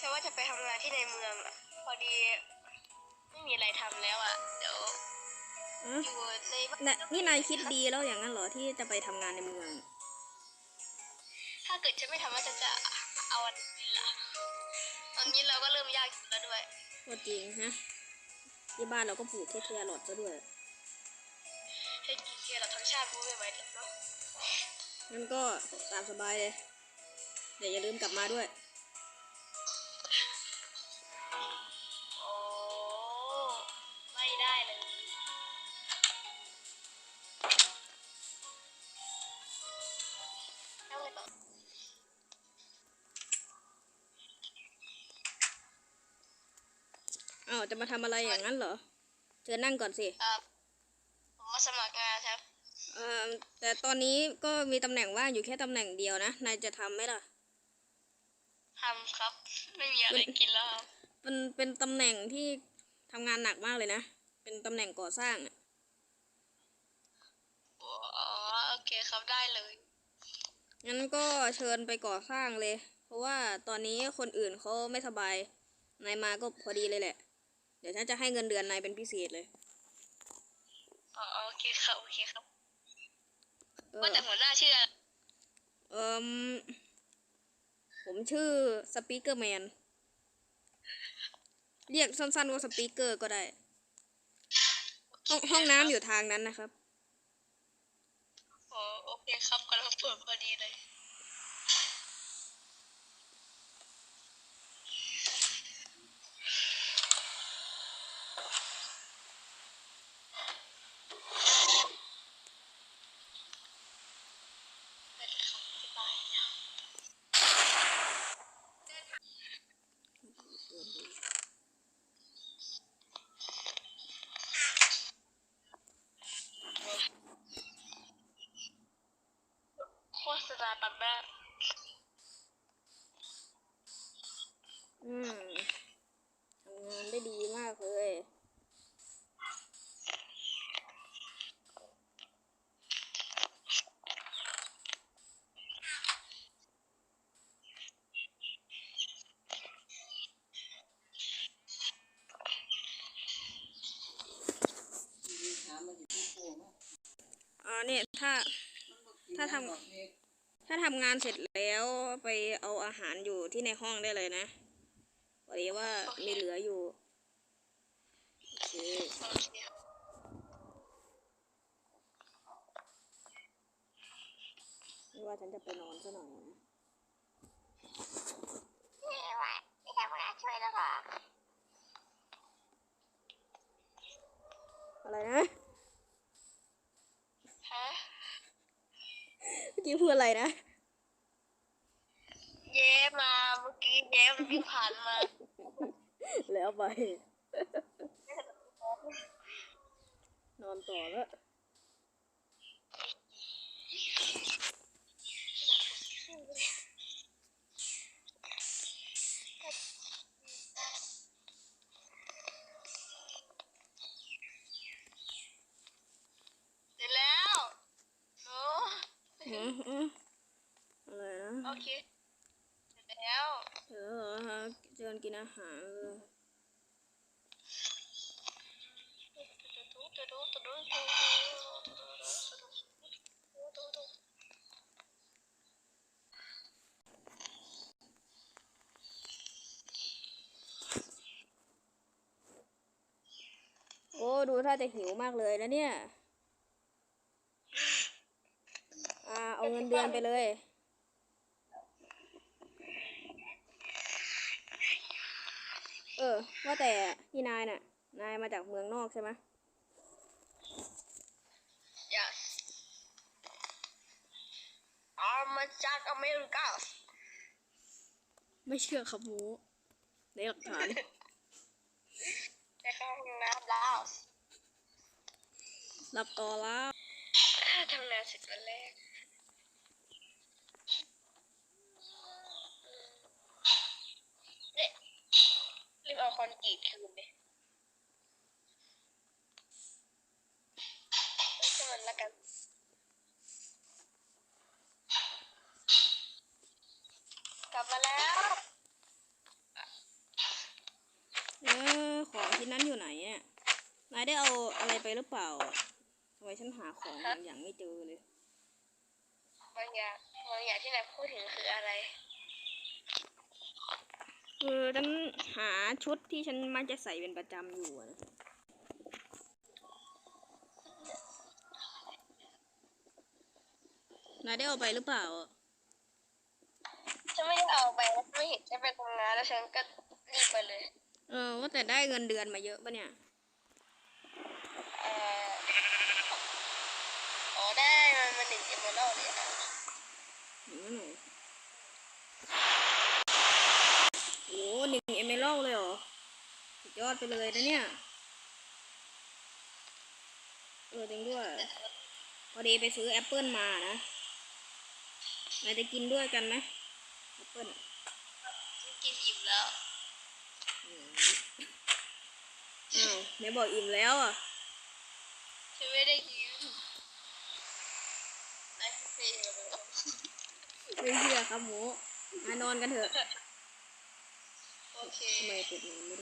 ฉันว่าจะไปทำงานที่ในเมืองอะพอดี ไม่มีอะไรทำแล้วอะเดี๋ยวอ๋ออยู่ในบ้านน่ะนี่นายคิดดีแล้วอย่างนั้นเหรอที่จะไปทำงานในเมือง ถ้าเกิดฉันไม่ทำว่าฉันจะเอาวันนี้ล่ะตอนนี้เราก็เริ่มยากอยู่แล้วด้วย ก็จริงฮะที่บ้านเราก็ปลูกแค่แครอทซะด้วย ให้กินแค่เราทั้งชาติรู้ไม่ไหวแล้วเนาะงั้นก็ตามสบายเลยเดี๋ยวอย่าลืมกลับมาด้วย ออ้าวจะมาทำอะไรอย่างนั้นเหรอเชิญนั่งก่อนสิเอ่อผมมาสมัครงานครับ เอ่อแต่ตอนนี้ก็มีตำแหน่งว่างอยู่แค่ตำแหน่งเดียวนะ นายจะทำไหมล่ะ ทำครับ ไม่มีอะไรกินแล้วครับเป็นเป็นตำแหน่งที่ทำงานหนักมากเลยนะ เป็นตำแหน่งก่อสร้างอะ อ๋อโอเคครับได้เลย งั้นก็เชิญไปก่อสร้างเลย เพราะว่าตอนนี้คนอื่นเขาไม่สบาย นายมาก็พอดีเลยแหละ เดี๋ยวฉันจะให้เงินเดือนนายเป็นพิเศษเลยอ๋อโอเคครับโอเคครับเออว่าแต่หัวหน้าชื่ออะไรเอมผมชื่อสปีกเกอร์แมน เรียกสั้นๆว่าสปีกเกอร์ก็ได้ ห้องห้องน้ำอยู่ทางนั้นนะครับอ๋อ โอเคครับกำลังเปิดพอดีเลย ษณาตัดหน้าอืมทำงานได้ดีมากเลยอ่าเนี่ยถ้า ถ้าทำ ถ้าทำงานเสร็จแล้วไปเอาอาหารอยู่ที่ในห้องได้เลยนะพอดีว่ามีเหลืออยู่โอเคโอเคไม่ว่าฉันจะไปนอนซะหน่อยนะนี่ว่าไม่ทำงานช่วยแล้วเหรออะไรนะ ฮะ เมื่อ กี้พูดอะไรนะ เย้มาเมื่อกี้เย้มันวิ่งผ่านมาแล้วไป นอนต่อแล้ว เสร็จแล้วโอ้ อืมอืมอะไรนะ โอเคเสร็จแล้ว เออฮะเชิญกินอาหารเลยโอ้ ดูถ้าจะหิวมากเลยนะเนี่ย อ่า เอาเงินเดือนไปเลย เออ ว่าแต่พี่นายน่ะ นายมาจากเมืองนอกใช่ไหม yes เอามาจากอเมริกาไม่เชื่อครับหมูในหลักฐานแต่เข้าห้องน้ำแล้วหลับต่อแล้วทำงานเสร็จวันแรกเนี่ยรีบ เอาคอนกรีตคืนดิไม่ใช่มันละกันกลับมาแล้วเออของชิ้นนั้นอยู่ไหนเนี่ยนายได้เอาอะไรไปหรือเปล่าอะทำไมฉันหาของบางอย่างไม่เจอเลยบางอย่างบางอย่างที่นายพูดถึงคืออะไร คือฉันหาชุดที่ฉันมักจะใส่เป็นประจำอยู่อะนะนายได้เอาไปหรือเปล่าอะฉันไม่ได้เอาไปนะฉันไม่เห็นฉันไปทำงานแล้วฉันก็รีบไปเลย เออ ว่าแต่ได้เงินเดือนมาเยอะปะเนี่ยเอ่ออ๋อได้มันมาหนึ่งเอมเมอรัลเลยอะหนึ่ง หน่อยโอ้หนึ่งเอเมอรัลเลยเหรอสุดยอดไปเลยนะเนี่ย เออจริงด้วย พอดีไปซื้อแอปเปิลมานะนายจะกินด้วยกันไหมแอปเปิลฉันกินอิ่มแล้วอ้าวไหนบอกอิ่มแล้วอะฉันไม่ได้กินนายเสียเลยไม่เชื่อครับหมูมานอนกันเถอะ โ